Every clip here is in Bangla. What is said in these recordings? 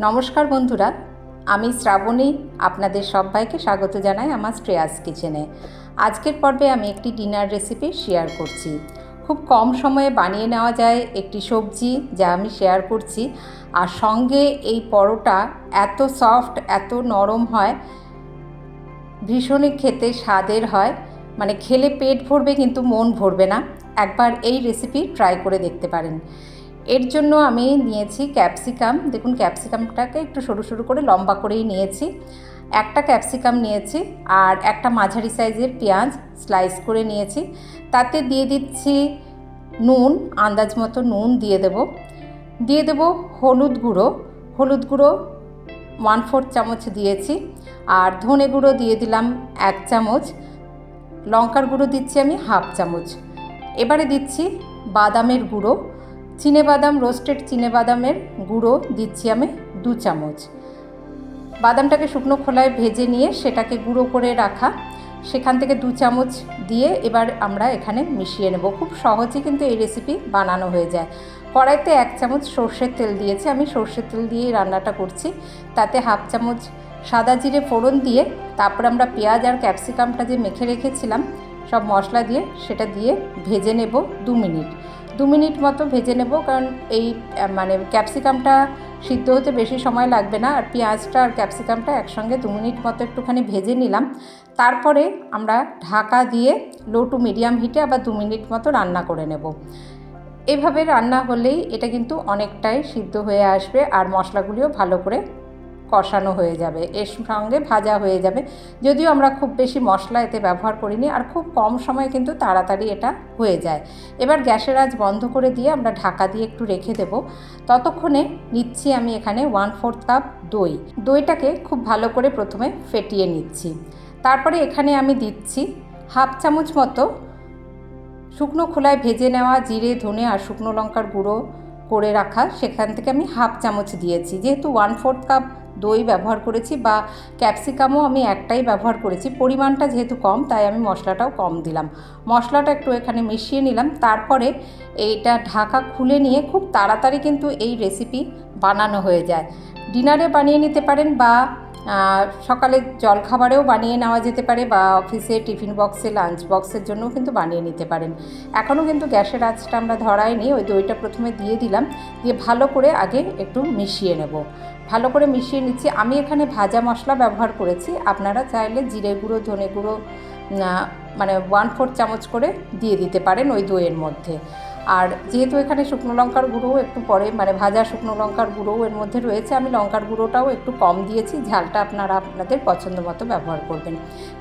নমস্কার বন্ধুরা, আমি শ্রাবণী, আপনাদের সবাইকে স্বাগত জানাই আমার শ্রেয়াস কিচেনে। আজকের পর্বে আমি একটি ডিনার রেসিপি শেয়ার করছি। খুব কম সময়ে বানিয়ে নেওয়া যায় একটি সবজি যা আমি শেয়ার করছি। আর সঙ্গে এই পরোটা এত সফট, এত নরম হয়, ভীষণই খেতে স্বাদের হয়। মানে খেলে পেট ভরবে কিন্তু মন ভরবে না। একবার এই রেসিপি ট্রাই করে দেখতে পারেন। এর জন্য আমি নিয়েছি ক্যাপসিকাম। দেখুন, ক্যাপসিকামটাকে একটু সরু সরু করে লম্বা করেই নিয়েছি। একটা ক্যাপসিকাম নিয়েছি আর একটা মাঝারি সাইজের পেঁয়াজ স্লাইস করে নিয়েছি। তাতে দিয়ে দিচ্ছি নুন, আন্দাজ মতো নুন দিয়ে দেব। দিয়ে দেব হলুদ গুঁড়ো। হলুদ গুঁড়ো ওয়ান ফোর্থ চামচ দিয়েছি আর ধনে গুঁড়ো দিয়ে দিলাম এক চামচ। লঙ্কার গুঁড়ো দিচ্ছি আমি হাফ চামচ। এবারে দিচ্ছি বাদামের গুঁড়ো। বাদাম রোস্টেড বাদামের গুঁড়ো দিচ্ছি আমি দু চামচ। বাদামটাকে শুকনো খোলায় ভেজে নিয়ে সেটাকে গুঁড়ো করে রাখা। সেখান থেকে দু চামচ দিয়ে এবার আমরা এখানে মিশিয়ে নেব। খুব সহজে কিন্তু এই রেসিপি বানানো হয়ে যায়। কড়াইতে এক চামচ সর্ষের তেল দিয়েছি। আমি সর্ষের তেল দিয়েই রান্নাটা করছি। তাতে হাফ চামচ সাদা জিরে ফোড়ন দিয়ে তারপর আমরা পেঁয়াজ আর ক্যাপসিকামটা যে মেখে রেখেছিলাম, সব মশলা দিয়ে সেটা দিয়ে ভেজে নেব দু মিনিট। দু মিনিট মতো ভেজে নেব, কারণ এই মানে ক্যাপসিকামটা সিদ্ধ হতে বেশি সময় লাগবে না। আর পেঁয়াজটা আর ক্যাপসিকামটা একসঙ্গে দু মিনিট মতো একটুখানি ভেজে নিলাম। তারপরে আমরা ঢাকা দিয়ে লো টু মিডিয়াম হিটে আবার দু মিনিট মতো রান্না করে নেব। এভাবে রান্না হলেই এটা কিন্তু অনেকটাই সিদ্ধ হয়ে আসবে, আর মশলাগুলিও ভালো করে কষানো হয়ে যাবে। এর সঙ্গে ভাজা হয়ে যাবে। যদিও আমরা খুব বেশি মশলা এতে ব্যবহার করিনি আর খুব কম সময়ে কিন্তু তাড়াতাড়ি এটা হয়ে যায়। এবার গ্যাসের আজ বন্ধ করে দিয়ে আমরা ঢাকা দিয়ে একটু রেখে দেব। ততক্ষণে নিচ্ছি আমি এখানে ওয়ান ফোর্থ কাপ দই। দইটাকে খুব ভালো করে প্রথমে ফেটিয়ে নিচ্ছি। তারপরে এখানে আমি দিচ্ছি হাফ চামচ মতো শুকনো খোলায় ভেজে নেওয়া জিরে, ধনে আর শুকনো লঙ্কার গুঁড়ো করে রাখা, সেখান থেকে আমি হাফ চামচ দিয়েছি। যেহেতু ওয়ান ফোর্থ কাপ দই ব্যবহার করেছি বা ক্যাপসিকামও আমি একটাই ব্যবহার করেছি, পরিমাণটা যেহেতু কম, তাই আমি মশলাটাও কম দিলাম। মশলাটা একটু এখানে মিশিয়ে নিলাম, তারপরে এইটা ঢাকা খুলে নিয়ে খুব তাড়াতাড়ি কিন্তু এই রেসিপি বানানো হয়ে যায়। ডিনারে বানিয়ে নিতে পারেন বা সকালে জলখাবারেও বানিয়ে নেওয়া যেতে পারে বা অফিসে টিফিন বক্সে, লাঞ্চ বক্সের জন্যও কিন্তু বানিয়ে নিতে পারেন। এখনও কিন্তু গ্যাসের আঁচটা আমরা ধরাইনি, ওই দইটা প্রথমে দিয়ে দিলাম, দিয়ে ভালো করে আগে একটু মিশিয়ে নেব। ভালো করে মিশিয়ে নিচ্ছি। আমি এখানে ভাজা মশলা ব্যবহার করেছি। আপনারা চাইলে জিরে গুঁড়ো, ধনে গুঁড়ো মানে ওয়ান ফোর চামচ করে দিয়ে দিতে পারেন ওই দইয়ের মধ্যে। আর যেহেতু এখানে শুকনো লঙ্কার গুঁড়োও একটু পরে মানে ভাজা শুকনো লঙ্কার গুঁড়োও এর মধ্যে রয়েছে, আমি লঙ্কার গুঁড়োটাও একটু কম দিয়েছি, ঝালটা আপনারা আপনাদের পছন্দ মতো ব্যবহার করবেন।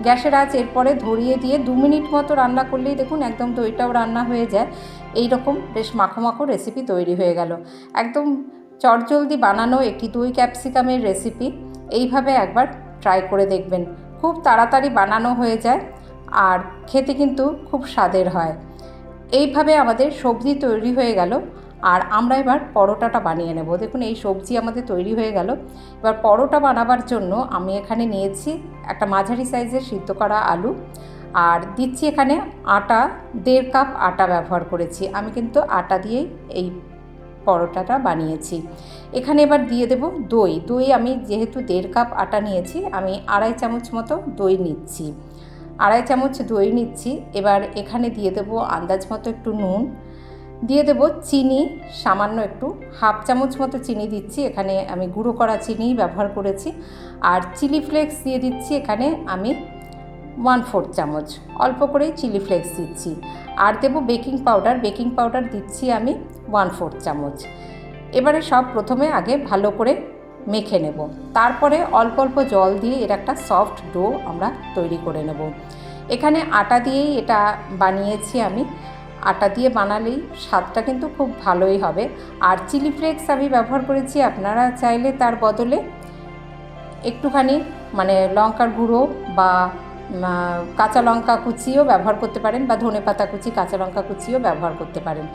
গ্যাসের আঁচ এরপরে ধরিয়ে দিয়ে দু মিনিট মতো রান্না করলেই দেখুন একদম দইটাও রান্না হয়ে যায়। এই রকম বেশ মাখো মাখো রেসিপি তৈরি হয়ে গেল। একদম চটজলদি বানানো একটি দই ক্যাপসিকামের রেসিপি এইভাবে একবার ট্রাই করে দেখবেন। খুব তাড়াতাড়ি বানানো হয়ে যায় আর খেতে কিন্তু খুব স্বাদের হয়। এইভাবে আমাদের সবজি তৈরি হয়ে গেল। আর আমরা এবার পরোটাটা বানিয়ে নেব। দেখুন, এই সবজি আমাদের তৈরি হয়ে গেল। এবার পরোটা বানাবার জন্য আমি এখানে নিয়েছি একটা মাঝারি সাইজের সিদ্ধ করা আলু। আর দিচ্ছি এখানে আটা, দেড় কাপ আটা ব্যবহার করেছি। আমি কিন্তু আটা দিয়েই এই পরোটাটা বানিয়েছি। এখানে এবার দিয়ে দেব দই। দই আমি যেহেতু দেড় কাপ আটা নিয়েছি, আমি আড়াই চামচ মতো দই নিচ্ছি। আড়াই চামচ দই নিচ্ছি। এবার এখানে দিয়ে দেব আন্দাজ মতো একটু নুন। দিয়ে দেব চিনি, সামান্য একটু। হাফ চামচ মতো চিনি দিচ্ছি। এখানে আমি গুঁড়ো করা চিনিই ব্যবহার করেছি। আর চিলি ফ্লেক্স দিয়ে দিচ্ছি এখানে আমি ওয়ান ফোর্থ চামচ। অল্প করেই চিলি ফ্লেক্স দিচ্ছি। আর দেবো বেকিং পাউডার। বেকিং পাউডার দিচ্ছি আমি ওয়ান ফোর্থ চামচ। এবারে সব প্রথমে আগে ভালো করে মেখে নেব। তারপরে অল্প অল্প জল দিয়ে এর একটা সফট ডো আমরা তৈরি করে নেব। এখানে আটা দিয়েই এটা বানিয়েছি আমি। আটা দিয়ে বানালেই স্বাদটা কিন্তু খুব ভালোই হবে। আর চিলি ফ্লেক্স আমি ব্যবহার করেছি, আপনারা চাইলে তার বদলে একটুখানি মানে লঙ্কার গুঁড়ো বা কাঁচা লঙ্কা কুচিও ব্যবহার করতে পারেন বা ধনে পাতা কুচি, কাঁচা লঙ্কা কুচিও ব্যবহার করতে পারেন।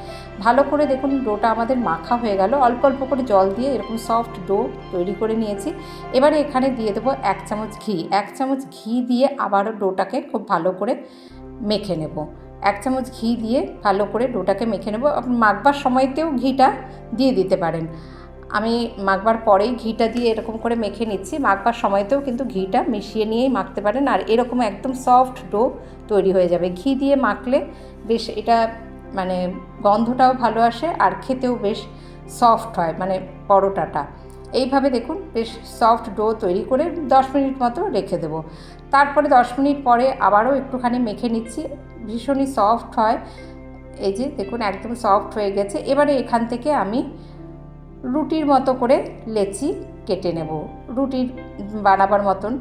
ভালো করে দেখুন, ডোটা আমাদের মাখা হয়ে গেল। অল্প অল্প করে জল দিয়ে এরকম সফট ডো তৈরি করে নিয়েছি। এবারে এখানে দিয়ে দেবো এক চামচ ঘি। এক চামচ ঘি দিয়ে আবারও ডোটাকে খুব ভালো করে মেখে নেব। এক চামচ ঘি দিয়ে ভালো করে ডোটাকে মেখে নেব। মাখবার সময়তেও ঘিটা দিয়ে দিতে পারেন। আমি মাখবার পরেই ঘিটা দিয়ে এরকম করে মেখে নিচ্ছি। মাখবার সময়তেও কিন্তু ঘিটা মিশিয়ে নিয়েই মাখতে পারেন। আর এরকম একদম সফট ডো তৈরি হয়ে যাবে। ঘি দিয়ে মাখলে বেশ এটা মানে গন্ধটাও ভালো আসে আর খেতেও বেশ সফট হয় মানে পরোটাটা। এইভাবে দেখুন বেশ সফট ডো তৈরি করে দশ মিনিট মতো রেখে দেবো। তারপরে দশ মিনিট পরে আবারও একটুখানি মেখে নিচ্ছি। ভীষণই সফট হয়। এই যে দেখুন একদম সফট হয়ে গেছে। এবারে এখান থেকে আমি রুটির মতো করে লেচি কেটে নেব। রুটির বানাবার মতন।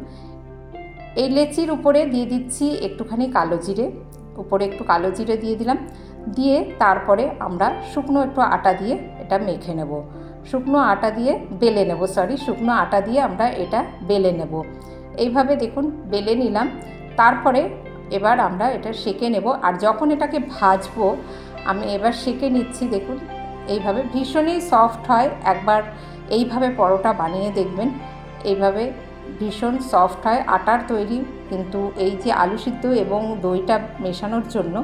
এই লেচির উপরে দিয়ে দিচ্ছি একটুখানি কালো জিরে। উপরে একটু কালো জিরে দিয়ে দিলাম। দিয়ে তারপরে আমরা শুকনো একটু আটা দিয়ে এটা মেখে নেব। শুকনো আটা দিয়ে বেলে নেব সরি শুকনো আটা দিয়ে আমরা এটা বেলে নেব। এইভাবে দেখুন, বেলে নিলাম। তারপরে এবার আমরা এটা সেকে নেব। আর যখন এটাকে ভাজবো, আমি এবার সেকে নিচ্ছি, দেখুন এইভাবে ভীষণই সফট হয়। একবার এইভাবে পরোটা বানিয়ে দেখবেন, এইভাবে ভীষণ সফট হয়। আটার তৈরি কিন্তু এই যে আলু সিদ্ধ এবং দইটা মেশানোর জন্য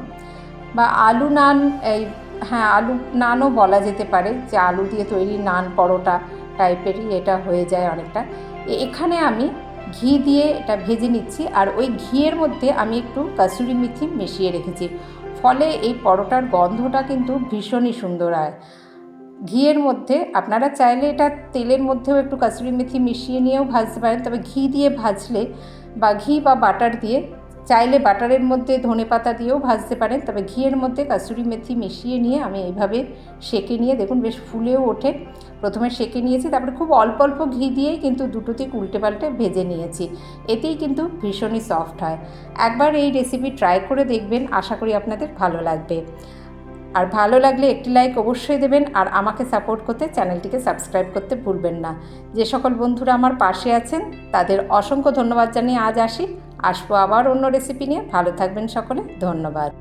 বা আলু নান, এই হ্যাঁ আলু নানও বলা যেতে পারে যে আলু দিয়ে তৈরি নান পরোটা টাইপেরই এটা হয়ে যায় অনেকটা। এখানে আমি ঘি দিয়ে এটা ভেজে নিচ্ছি আর ওই ঘিয়ের মধ্যে আমি একটু কাসুরি মেথি মিশিয়ে রেখেছি। ফলে এই পরোটার গন্ধটা কিন্তু ভীষণই সুন্দর হয়। ঘিয়ের মধ্যে আপনারা চাইলে এটা তেলের মধ্যেও একটু কাসুরি মেথি মিশিয়ে নিয়েও ভাজতে পারেন, তবে ঘি দিয়ে ভাজলে বা ঘি বা বাটার দিয়ে চাইলে বাটারের মধ্যে ধনে পাতা দিয়েও ভাজতে পারেন, তবে ঘিয়ের মধ্যে কাসুরি মেথি মিশিয়ে নিয়ে আমি এইভাবে সেকে নিয়ে, দেখুন বেশ ফুলেও ওঠে। প্রথমে সেকে নিয়েছি, তারপরে খুব অল্প অল্প ঘি দিয়েই কিন্তু দুটোতেই উল্টে পাল্টে ভেজে নিয়েছি। এতেই কিন্তু ভীষণই সফট হয়। একবার এই রেসিপি ট্রাই করে দেখবেন, আশা করি আপনাদের ভালো লাগবে। আর ভালো লাগলে একটি লাইক অবশ্যই দেবেন, আর আমাকে সাপোর্ট করতে চ্যানেলটিকে সাবস্ক্রাইব করতে ভুলবেন না। যে সকল বন্ধুরা আমার পাশে আছেন, তাদের অসংখ্য ধন্যবাদ জানিয়ে আজ আসি। আসব আবার অন্য রেসিপি নিয়ে। ভালো থাকবেন সকলে। ধন্যবাদ।